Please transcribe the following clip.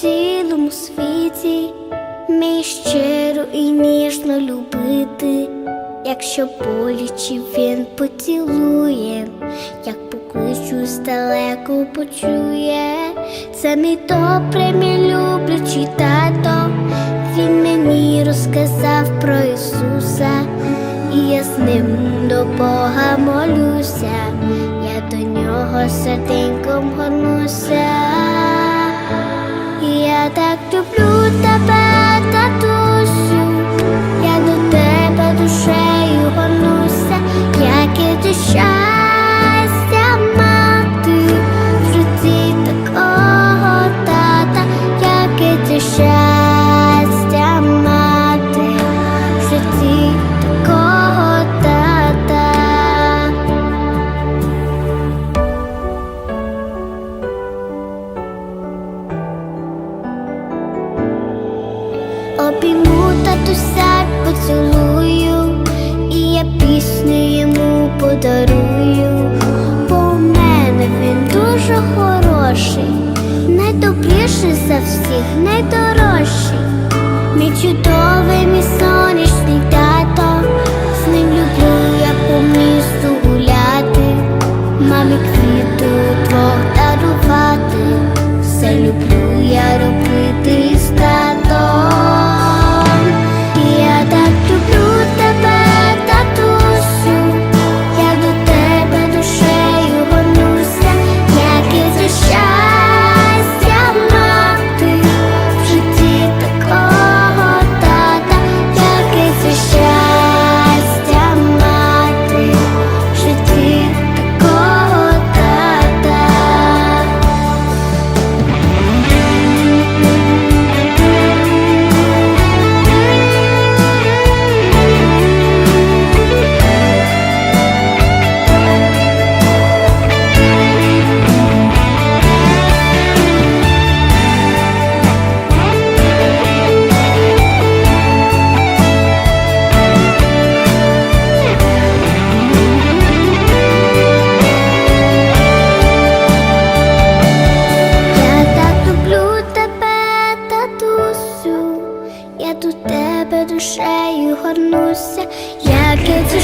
цілому світі, мій щиро і ніжно любити, якщо боляче він поцілує, як покличу здалеку почує, це мій добрий, мій люблячий тато, він мені розказав про Ісуса, і я з ним до Бога молюся, я до нього серденьком горнуся. Я так Обійму татуся, поцілую, і я пісню йому подарую, бо у мене він дуже хороший, найдобріший за всіх, найдорожчий, мій чудовий, мій сонячний тато, з ним люблю я по місту гуляти, мамі душею як яке це